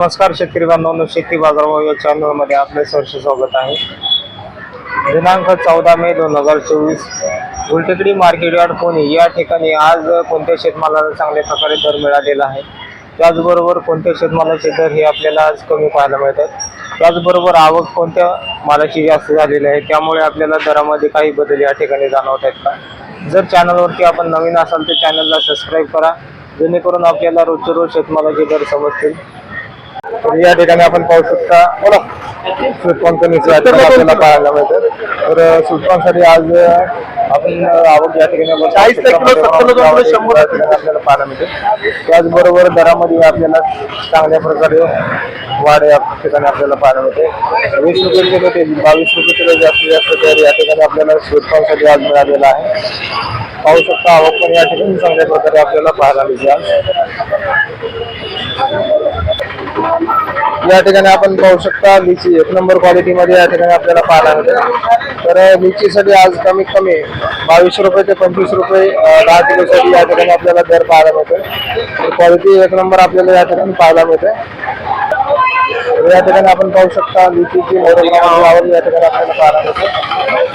नमस्कार शेतकरी बांधवांनो शेती बाजारभाव या चॅनलमध्ये आपले सहर्ष स्वागत आहे. दिनांक चौदा मे दोन हजार चोवीस गुलटेकडी मार्केट यार्ड पुणे. या ठिकाणी आज कोणत्या शेतमालाला चांगल्या प्रकारे दर मिळालेला आहे? त्याचबरोबर कोणत्या शेतमालाचे दर हे आपल्याला आज कमी पाहायला मिळतात? त्याचबरोबर आवक कोणत्या मालाची जास्त झालेली आहे? त्यामुळे आपल्याला दरामध्ये काही बदल या ठिकाणी जाणवत आहेत का? जर चॅनलवरती आपण नवीन असाल तर चॅनलला सबस्क्राईब करा. जेणेकरून आपल्याला रोजच्या रोज शेतमालाचे दर समजतील. या ठिकाणी आपण पाहू शकता बोला. स्वीट कंपनीचे आपल्याला पाहायला मिळतं. तर स्वीट आज आपण आवक या ठिकाणी चाळीस आपल्याला पाहायला मिळते. त्याचबरोबर दरामध्ये आपल्याला चांगल्या प्रकारे वाढ या ठिकाणी आपल्याला पाहायला मिळते. वीस रुपये किलो ते बावीस रुपये किलो जास्तीत जास्त दर या ठिकाणी आपल्याला स्वीट आज मिळालेला आहे. पाहू शकता आवक पण या ठिकाणी चांगल्या प्रकारे आपल्याला पाहायला मिळते या ठिकाणी आपण पाहू शकता लिची. एक नंबर क्वालिटी मध्ये या ठिकाणी आपल्याला पाहायला मिळते. तर लिचीसाठी आज कमीत कमी बावीसशे रुपये ते पंचवीस रुपये दहा किलोसाठी या ठिकाणी आपल्याला दर पाहायला मिळतो क्वालिटी एक नंबर आपल्याला या ठिकाणी पाहायला मिळते तर या ठिकाणी आपण पाहू शकता लिचीची मोठ्या प्रमाणात आवड या ठिकाणी आपल्याला पाहायला मिळते.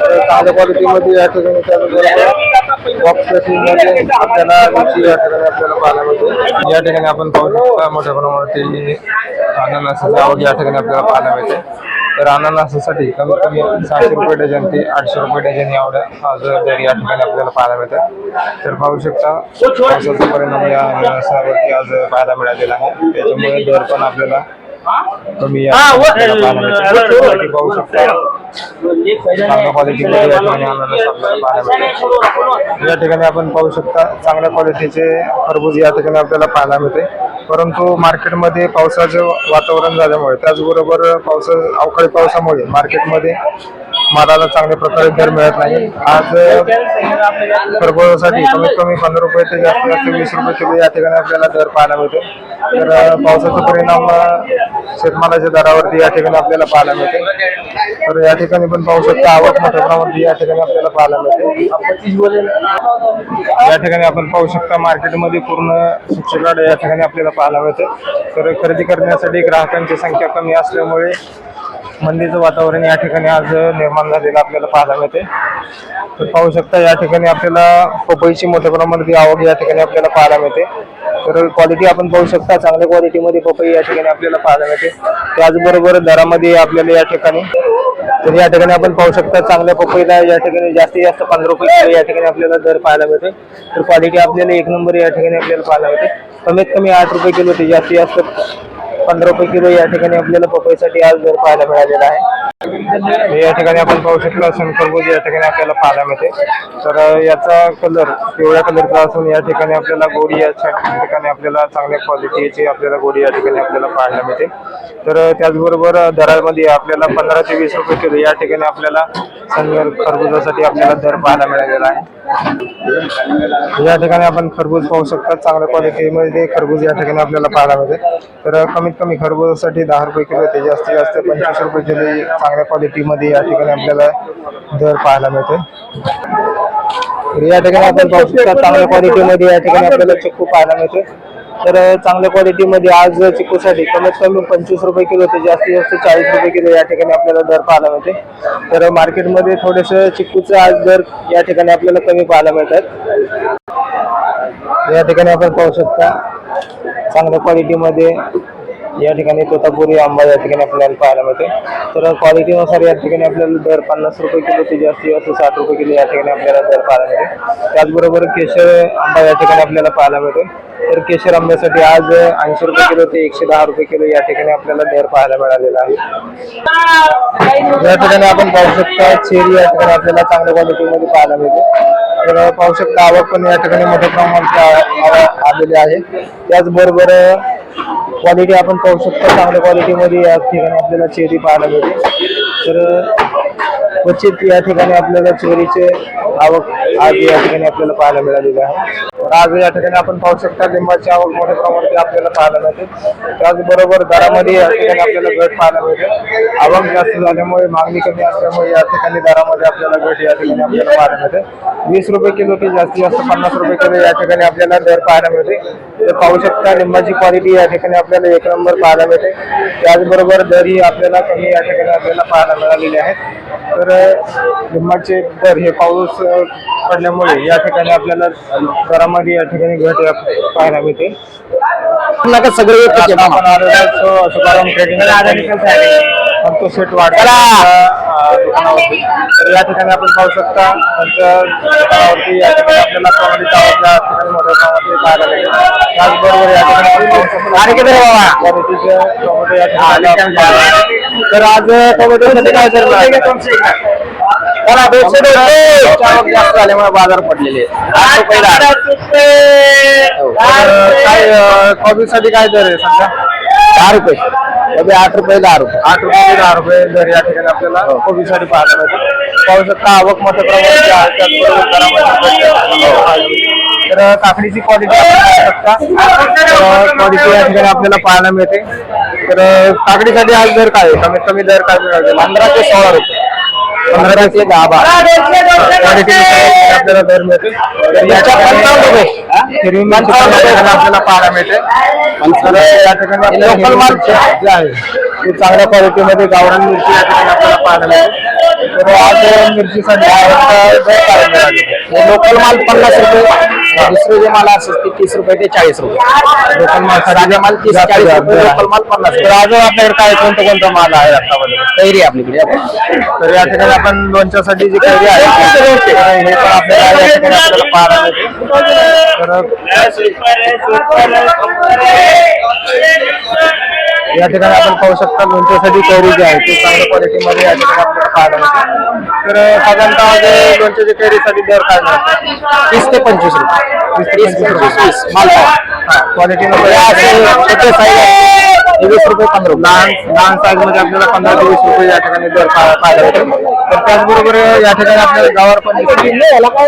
तर चांगल्या क्वालिटीमध्ये या ठिकाणी बॉक्समध्ये आपल्याला लिची या ठिकाणी आपल्याला पाहायला मिळते. या ठिकाणी आपण पाहू शकता मोठ्या प्रमाणावरती अननसाची आवड या ठिकाणी आपल्याला पाहायला मिळते. तर अननसासाठी कमीत कमी सहाशे रुपये डझन ते आठशे रुपये डझन एवढ्या आज दर या ठिकाणी आपल्याला पाहायला मिळतं. तर पाहू शकता पावसाचा परिणाम या अननसावरती आज पाहायला मिळालेला आहे. त्याच्यामुळे दर पण आपल्याला या क्वालिटी पाहू शकता. चांगल्या क्वालिटीमध्ये या ठिकाणी अननस आपल्याला पाहायला मिळते या ठिकाणी आपण पाहू शकता चांगल्या क्वालिटीचे खरबूज या ठिकाणी आपल्याला पाहायला मिळते. परंतु मार्केटमध्ये पावसाचं वातावरण झाल्यामुळे त्याचबरोबर पावसा अवकाळी पावसामुळे मार्केटमध्ये मालाला चांगल्या प्रकारे दर मिळत नाही. आज खरबूजासाठी कमीत कमी पंधरा रुपये ते जास्तीत जास्त वीस रुपये किलो या ठिकाणी आपल्याला दर पाहायला मिळतो. तर पावसाचा परिणाम शेतमालाच्या दरावरती या ठिकाणी आपल्याला पाहायला मिळते. तर या ठिकाणी पण पाहू शकता आवक मोठ्या प्रमाणात या ठिकाणी आपल्याला पाहायला मिळते. या ठिकाणी आपण पाहू शकता मार्केटमध्ये पूर्ण सुक्षगाड या ठिकाणी आपल्याला पाहायला मिळते तर खरेदी करण्यासाठी ग्राहकांची संख्या कमी असल्यामुळे मंदीचं वातावरण या ठिकाणी आज निर्माण झालेलं आपल्याला पाहायला मिळते तर पाहू शकता या ठिकाणी आपल्याला पपईची मोठ्या प्रमाणात आवक या ठिकाणी आपल्याला पाहायला मिळते. तर क्वालिटी आपण पाहू शकता. चांगल्या क्वालिटीमध्ये पपई या ठिकाणी आपल्याला पाहायला मिळते. त्याचबरोबर दरामध्ये आपल्याला या ठिकाणी तर या ठिकाणी आपण पाहू शकता चांगल्या पपईला या ठिकाणी जास्तीत जास्त पंधरा रुपये या ठिकाणी आपल्याला दर पाहायला मिळते. तर क्वालिटी आपल्याला एक नंबर या ठिकाणी आपल्याला पाहायला मिळते. कमीत कमी आठ रुपये किलो ते जास्तीत जास्त पंधरा रुपये किलो या ठिकाणी आपल्याला पपईसाठी आज दर पाहायला मिळालेला आहे. या ठिकाणी आपण पाहू शकतो शंकरभोज या ठिकाणी आपल्याला पाहायला मिळते. तर याचा कलर पिवळ्या कलरचा असून या ठिकाणी आपल्याला गोडी या ठिकाणी आपल्याला चांगल्या क्वालिटीची आपल्याला गोडी या ठिकाणी आपल्याला पाहायला मिळते. तर त्याचबरोबर दरामध्ये आपल्याला पंधरा ते वीस रुपये किलो या ठिकाणी आपल्याला खरबुजासाठी आपल्याला दर पाहायला मिळालेला आहे. या ठिकाणी आपण खरबूज पाहू शकता. चांगल्या क्वालिटीमध्ये खरबूज या ठिकाणी आपल्याला पाहायला मिळते. तर कमी कमीत कमी खरबूजासाठी दहा रुपये किलो ते जास्तीत जास्त पंचवीस रुपये किलो चांगल्या क्वालिटीमध्ये या ठिकाणी आपल्याला दर पाहायला मिळते या ठिकाणी आपण पाहू शकता चांगल्या क्वालिटीमध्ये या ठिकाणी आपल्याला चिक्कू पाहायला मिळते तर चांगल्या क्वालिटीमध्ये आज चिक्कूसाठी कमीत कमी पंचवीस रुपये किलो ते जास्तीत जास्त चाळीस रुपये किलो या ठिकाणी आपल्याला दर पाहायला मिळते तर मार्केटमध्ये थोडेसे चिक्कूचे आज दर या ठिकाणी आपल्याला कमी पाहायला मिळतात. या ठिकाणी आपण पाहू शकता चांगल्या क्वालिटीमध्ये या ठिकाणी तोतापुरी आंबा या ठिकाणी आपल्याला पाहायला मिळते तर क्वालिटीनुसार या ठिकाणी आपल्याला दर पन्नास रुपये किलो ते जास्तीत जास्त साठ रुपये किलो या ठिकाणी आपल्याला दर पाहायला मिळते त्याचबरोबर केशर आंबा या ठिकाणी आपल्याला पाहायला मिळतो तर केशर आंब्यासाठी आज ऐंशी रुपये किलो ते एकशे दहा रुपये किलो या ठिकाणी आपल्याला दर पाहायला मिळालेला आहे. या ठिकाणी आपण पाहू शकता चेरी या ठिकाणी आपल्याला चांगल्या क्वालिटीमध्ये पाहायला मिळते. तर पाहू शकता आवक पण या ठिकाणी मोठ्या प्रमाणात आलेली आहे. त्याचबरोबर क्वालिटी आपण पाहू शकतो. चांगल्या क्वालिटीमध्ये या ठिकाणी आपल्याला चेरी पाहायला मिळते. तर क्वचित या ठिकाणी आपल्याला चेरीचे आवक आज या ठिकाणी आपल्याला पाहायला मिळालेली आहे. तर आज या ठिकाणी आपण पाहू शकता लिंबाची आवक मोठ्या प्रमाणात आपल्याला पाहायला मिळते. त्याचबरोबर दरामध्ये या ठिकाणी आपल्याला घट पाहायला मिळते. आवक जास्त झाल्यामुळे मागणी कमी असल्यामुळे या ठिकाणी दरामध्ये आपल्याला घट या ठिकाणी आपल्याला पाहायला मिळते. वीस रुपये किलो ते जास्तीत जास्त पन्नास रुपये किलो या ठिकाणी आपल्याला दर पाहायला मिळते. तर पाहू शकता लिंबाची क्वालिटी या ठिकाणी आपल्याला एक नंबर पाहायला मिळते. त्याचबरोबर दरही आपल्याला कमी या ठिकाणी आपल्याला पाहायला मिळालेले आहेत तर लिंबाचे दर हे पाऊस पडल्यामुळे या ठिकाणी आपल्याला दरामध्ये या ठिकाणी घट या पाहायला मिळते. नका सगळे एकच आहे आता मामा. आपण आलेलो आहोत सु- शुभारंभ ट्रेडिंग संतोष शेठ वाडकर यांच्या, अ, दुकानावरती. तर या ठिकाणी आपण पाहू शकता त्यांच्या दुकानावरती या ठिकाणी आपल्याला कॉमेडीचा आवाज़ या ठिकाणी मोठ्या प्रमाणात पाहायला मिळेल. त्याचबरोबर या ठिकाणी आपण पाहू शकतो. अरे किती रे बाबा? क्वालिटीचे टोमॅटो या ठिकाणी आपण पाहायला मिळेल. तर आज टोमॅटोसाठी काय तर चला, दोनशे दोनशे. झाल्यामुळे बाजार पडलेले आहेत. आठ रुपये दहा. तर काय अ, कॉफीसाठी काय दर आहे सध्या दहा रुपये कधी आठ रुपये दहा रुपये आठ रुपये ते दहा रुपये दर या ठिकाणी आपल्याला कोबीसाठी पाहायला मिळते पाहू शकता आवक मोठ्या प्रमाणात आहे. त्याचबरोबर दरामध्ये घट पाहायला मिळते. तर काकडीची क्वालिटी क्वालिटी या ठिकाणी आपल्याला पाहायला मिळते तर काकडीसाठी आज दर काय आहे? कमीत कमी दर काय मिळाले पंधरा ते सोळा रुपये पंधरा ते दहा बारा. आपल्याला दर मिळते. तर या याच्या पंचावन्न रुपये. ठिकाणी हिरवी मिरची पण या ठिकाणी आपल्याला पाहायला मिळते. तर या ठिकाणी लोकल माल जे आहे. ते चांगल्या क्वालिटीमध्ये गावरान मिरची या ठिकाणी आपल्याला पाहायला मिळते. तर आज मिरचीसाठी लोकल माल पन्नास रुपये दुसरे जे माल असतात ते तीस रुपये ते चाळीस रुपये. लोकल माल साधा माल तीस चाळीस रुपये. लोकल माल पन्नास तर आज आपल्याकडे काय कोणता कोणता माल आहे आतामध्ये कैरी आपल्याकडे तर या ठिकाणी आपण लोणच्यासाठी जी कैरी आहे हे पण आपल्याला या ठिकाणी आपल्याला पाहायला मिळते. तर या ठिकाणी आपण पाहू शकता लोणच्यासाठी कैरी जी आहे ती चांगल्या क्वालिटीमध्ये या ठिकाणी आपल्याला तर साधारणतः जे लोणच्याच्या कैरीसाठी दर काय तीस ते पंचवीस रुपये. वीस ते पंचवीस वीस मालपाव. क्वालिटीमध्ये छोटे साईज वीस रुपये पंधरा रुपये. लहान लहान साईजमध्ये आपल्याला पंधरा ते वीस रुपये या ठिकाणी दर पाहायला मिळतो तर त्याचबरोबर या ठिकाणी आपल्याला गावावर पण दिसते.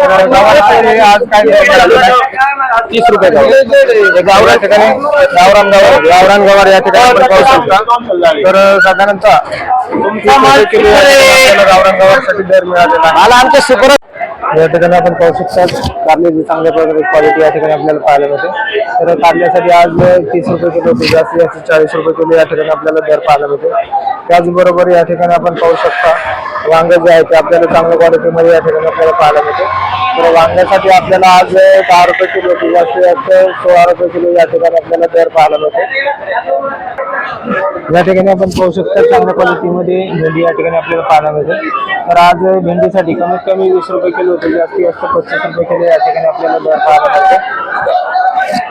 तर गावाला आज काय आहे? तीस रुपये गाव. हे गाव या ठिकाणी गावरान गावर गावरान गावर या ठिकाणी आपण पाहू शकता. तर साधारणतः तीस रुपये किलो या ठिकाणी आपल्याला गावरान गावासाठी दर मिळालेला आहे. मला आमच्या सुपर या ठिकाणी आपण पाहू शकता. कारल्याची चांगल्या प्रकारे क्वालिटी या ठिकाणी आपल्याला पाहायला मिळते. तर कारल्यासाठी आज तीस रुपये किलो ते जास्तीत जास्त चाळीस रुपये किलो या ठिकाणी आपल्याला दर पाहायला मिळते. त्याचबरोबर या ठिकाणी आपण पाहू शकता वांग जे आहे ते आपल्याला चांगल्या क्वालिटीमध्ये या ठिकाणी आपल्याला पाहायला मिळते. तर वांग्यासाठी आपल्याला आज दहा रुपये किलो ते सोळा रुपये किलो या ठिकाणी आपल्याला दर पाहायला मिळतो. या ठिकाणी आपण पाहू शकता चांगल्या क्वालिटीमध्ये भेंडी या ठिकाणी आपल्याला पाहायला मिळते. तर आज भेंडीसाठी कमीत कमी वीस रुपये किलो होते जास्तीत जास्त पस्तीस रुपये किलो या ठिकाणी आपल्याला दर पाहायला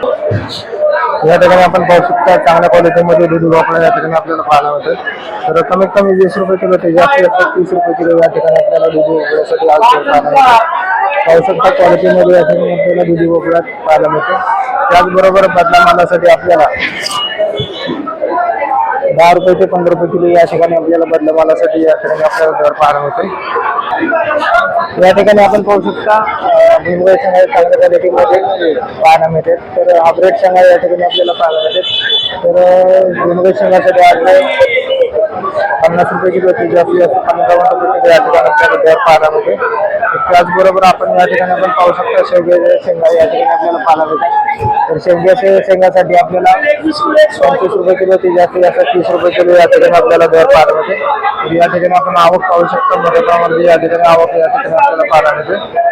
मिळतो. या ठिकाणी आपण पाहू शकता चांगल्या क्वालिटीमध्ये दूध वापरा या ठिकाणी आपल्याला पाहायला मिळतं तर कमीत कमी वीस रुपये किलो ते जास्तीत जास्त तीस रुपये किलो या ठिकाणी आपल्याला दूध वापरासाठी पाहू शकता क्वालिटीमध्ये या ठिकाणी आपल्याला दुधी भोपळा पाहायला मिळतं त्याचबरोबर बदला मालासाठी आपल्याला दहा रुपये ते पंधरा रुपये किलो या ठिकाणी आपल्याला बदलमालासाठी मालासाठी या ठिकाणी आपल्याला दर पाहायला होते या ठिकाणी आपण पाहू शकता अं, शेंगा चांगल्या क्वालिटीमध्ये पाहायला मिळते तर हायब्रिड शेंगा या ठिकाणी आपल्याला पाहायला मिळते तर अं, शेंगासाठी आज पन्नास रुपये किलो ते जास्तीत जास्त पंचावन्न रुपये या ठिकाणी आपल्याला दर पाहायला मिळते त्याचबरोबर आपण या ठिकाणी आपण पाहू शकता शेवग्याच्या शेंगा या ठिकाणी आपल्याला पाहायला मिळते तर शेवग्याच्या शेंगासाठी आपल्याला पंचवीस रुपये किलो ते जास्तीत जास्त तीस रुपये किलो या ठिकाणी आपल्याला दर पाहायला मिळते तर या ठिकाणी आपण आवक पाहू शकतो मोठ्या प्रमाणात या ठिकाणी आवक या ठिकाणी आपल्याला पाहायला मिळते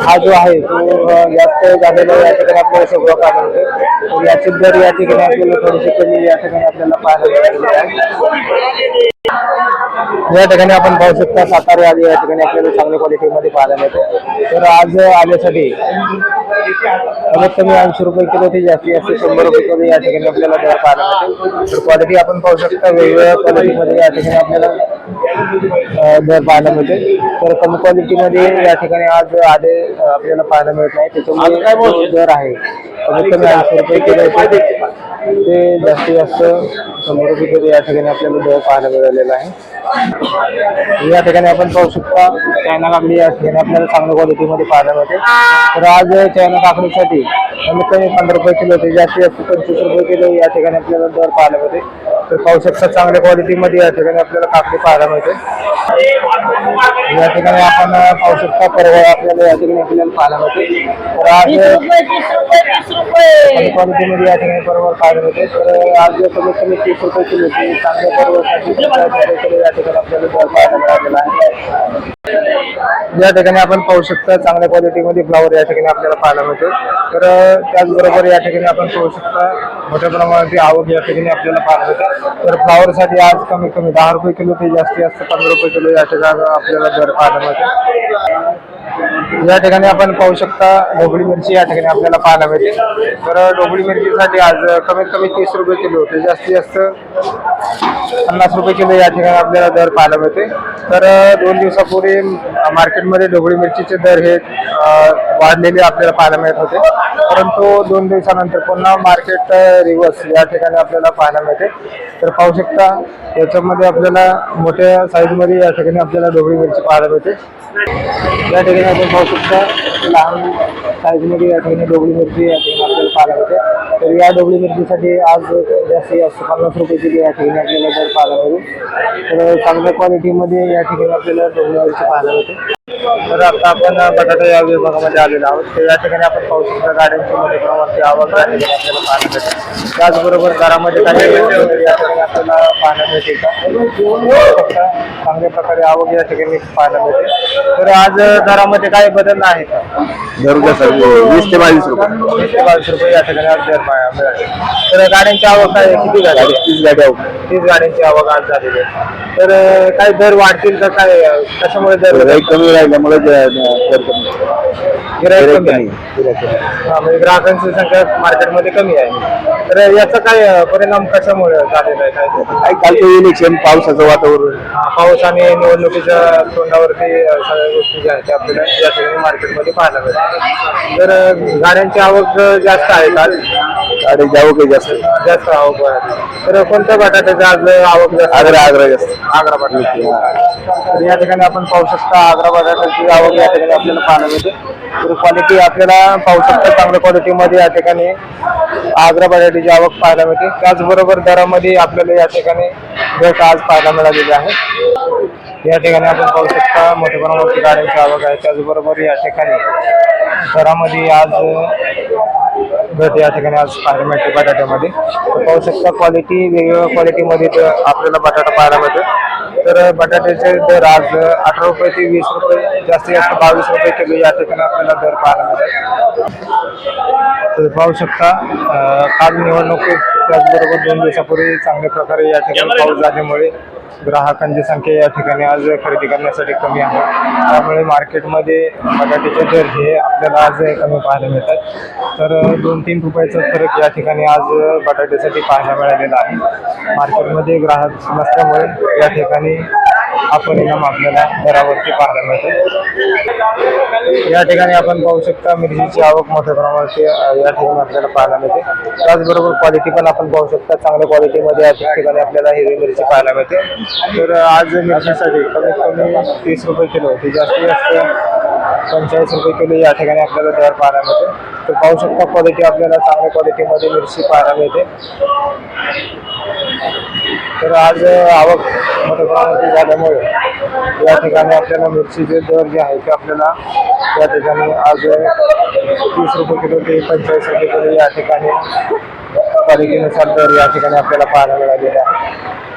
हा जो आहे तो अं, जास्त झालेला या ठिकाणी आपल्याला सगळं पाहायला मिळते याची दर या ठिकाणी आपल्याला थोडीशी कमी या ठिकाणी आपल्याला पाहायला मिळालेली आहे या ठिकाणी आपण पाहू शकता सातारा आली या ठिकाणी आपल्याला चांगल्या क्वालिटीमध्ये पाहायला मिळते. तर आज आल्यासाठी कमीत कमी ऐंशी रुपये किलो ते जास्तीत जास्त शंभर रुपये किलो या ठिकाणी आपल्याला दर पाहायला मिळते. तर क्वालिटी आपण पाहू शकता वेगवेगळ्या क्वालिटीमध्ये या ठिकाणी आपल्याला दर पाहायला मिळते. तर कमी क्वालिटीमध्ये या ठिकाणी आज आले अं, आपल्याला पाहायला मिळत नाही. त्याच्यामुळे दर आहे. कमीत कमी ऐंशी रुपये किलो ते ते जास्तीत जास्त शंभर रुपये किलो या ठिकाणी आपल्याला दर पाहायला मिळालेला आहे. या ठिकाणी आपण पाहू शकता चायना काकडी या ठिकाणी आपल्याला चांगल्या क्वालिटीमध्ये पाहायला मिळते. तर आज चायना काकडीसाठी कमीत कमी पंधरा रुपये किलो ते जास्तीत जास्त पंचवीस रुपये किलो या ठिकाणी आपल्याला दर पाहायला मिळते. तर पाहू शकता चांगल्या क्वालिटीमध्ये या ठिकाणी आपल्याला काकडी पाहायला मिळते. या ठिकाणी आपण पाहू शकता परवा आपल्याला या ठिकाणी आपल्याला पाहायला मिळते. तर आज क्वालिटीमध्ये या ठिकाणी परवा पाहायला मिळते. तर आज कमीत कमी तीस रुपये किलो चांगल्या परवासाठी या ठिकाणी आपल्याला पाहायला मिळालेला आहे. या ठिकाणी आपण पाहू शकता चांगल्या क्वालिटीमध्ये फ्लावर या ठिकाणी आपल्याला पाहायला मिळतो. तर त्याचबरोबर या ठिकाणी आपण पाहू शकता मोठ्या प्रमाणात आवक या ठिकाणी आपल्याला पाहायला मिळते. तर फ्लावरसाठी आज कमीत कमी दहा रुपये किलो ते जास्तीत जास्त पंधरा रुपये किलो या ठिकाणी आपल्याला दर पाहायला मिळतो. या ठिकाणी आपण पाहू शकता ढोबळी मिरची या ठिकाणी आपल्याला पाहायला मिळते. तर ढोबळी मिरचीसाठी आज कमीत कमी तीस रुपये किलो होते. जास्तीत जास्त पन्नास रुपये किलो या ठिकाणी आपल्याला दर पाहायला मिळते. तर दोन दिवसापूर्वी मार्केटमध्ये ढोबळी मिरचीचे दर हे वाढलेले आपल्याला पाहायला मिळत होते. परंतु दोन दिवसानंतर पुन्हा मार्केट रिव्हर्स या ठिकाणी आपल्याला पाहायला मिळते. तर पाहू शकता याच्यामध्ये आपल्याला मोठ्या साईजमध्ये या ठिकाणी आपल्याला ढोबळी मिरची पाहायला मिळते. या ठिकाणी आपण पाहू शकता लहान साईजमध्ये या ठिकाणी डोबळी मिरची या ठिकाणी आपल्याला पाहायला मिळते. तर या डोबळी मिरचीसाठी आज जास्तीत जास्त पन्नास रुपये किलो या ठिकाणी आपल्याला दर पाहायला मिळेल. तर चांगल्या क्वालिटीमध्ये या ठिकाणी आपल्याला डोबळी मिरची पाहायला मिळते. तर आता आपण बटाटा या विभागामध्ये आलेलो आहोत. तर या ठिकाणी आपण पाहू शकता गाड्यांची मोठ्या प्रमाणाची आवक या ठिकाणी आपल्याला पाहायला मिळते. त्याचबरोबर दरामध्ये काही या ठिकाणी आपल्याला पाहायला मिळते का चांगल्या प्रकारे आवक या ठिकाणी पाहायला मिळते. तर आज दरामध्ये काही बदल आहे का? दररोज वीस ते बावीस रुपये. वीस ते बावीस रुपये या ठिकाणी आज दर पा- मिळाले. तर गाड्यांची आवक काय आहे? किती गाडी तीस गाड्या. तीस गाड्यांची आवक आज झालेली आहे. तर काही दर वाढतील का? काय कशामुळे दर कमी राहिल्यामुळे दर कमी गिराईक कमी आहे. हा, म्हणजे ग्राहकांची संख्या मार्केटमध्ये कमी आहे. तर याचा काय अं, परिणाम कशामुळे झालेला आहे? काय? काय कालचं इलेक्शन पावसाचं वातावरण. हा, पाऊस आणि निवडणुकीच्या तोंडावरती अं, सगळ्या गोष्टी ज्या आहेत त्या आपल्याला या ठिकाणी मार्केटमध्ये पाहायला मिळतात. तर अं, गाड्यांची आवक अं, जास्त आहे काल? जावं काही जास्त. जास्त आवक आहे. तर कोणत्या बटाट्याची आज आवक जास्त? आग्रा आग्रा जास्त. आग्रा बटाटा. तर या ठिकाणी आपण पाहू शकता आग्रा बटाट्याची आवक या ठिकाणी आपल्याला पाहायला मिळते. तर क्वालिटी आपल्याला पाहू शकता. चांगल्या क्वालिटीमध्ये या ठिकाणी आग्रा बटाट्याची आवक पाहायला मिळते. त्याचबरोबर दरामध्ये आपल्याला या ठिकाणी घट आज पाहायला मिळालेली आहे. या ठिकाणी आपण पाहू शकता मोठ्या प्रमाणावरती गाड्यांची आवक आहे. त्याचबरोबर या ठिकाणी दरामध्ये आज घट या ठिकाणी आज पाहायला मिळते बटाट्यामध्ये. पाहू शकता क्वालिटी वेगवेगळ्या क्वालिटीमध्ये आपल्याला बटाटा पाहायला मिळतो तर बटाट्याचे दर आज अठरा रुपये ते वीस रुपये जास्तीत जास्त बावीस रुपये किलो या ठिकाणी आपल्याला दर पाहायला मिळतो तर पाहू शकता काल निवडणुकीत त्याचबरोबर दोन दिवसापूर्वी चांगल्या प्रकारे या ठिकाणी पाऊस झाल्यामुळे ग्राहकांची संख्या या ठिकाणी आज खरेदी करण्यासाठी कमी आहे. त्यामुळे मार्केटमध्ये बटाट्याचे दर हे आपल्याला आज कमी पाहायला मिळतात. तर दोन तीन रुपयाचा फरक या ठिकाणी आज बटाट्यासाठी पाहायला मिळालेला आहे. मार्केटमध्ये ग्राहक नसल्यामुळे या ठिकाणी हा परिणाम आपल्याला दरावरती पाहायला मिळतो. या ठिकाणी आपण पाहू शकता मिरचीची आवक मोठ्या प्रमाणाची या ठिकाणी आपल्याला पाहायला मिळते. त्याचबरोबर क्वालिटी पण आपण पाहू शकता. चांगल्या क्वालिटीमध्ये या ठिकाणी आपल्याला हिरवी मिरची पाहायला मिळते. तर आज मिरचीसाठी कमीत कमी तीस रुपये किलो ती जास्तीत जास्त पंचेचाळीस रुपये किलो या ठिकाणी आपल्याला दर पाहायला मिळते. तर पाहू शकता क्वालिटी आपल्याला चांगल्या क्वालिटीमध्ये मिरची पाहायला मिळते. तर आज आवक मोठ्या प्रमाणात झाल्यामुळे या ठिकाणी आपल्याला मिरचीचे दर जे आहे ते आपल्याला या ठिकाणी आज तीस रुपये किलो ते पंचेचाळीस रुपये किलो या ठिकाणी पालिकेनुसार दर या ठिकाणी आपल्याला पाहायला मिळालेला आहे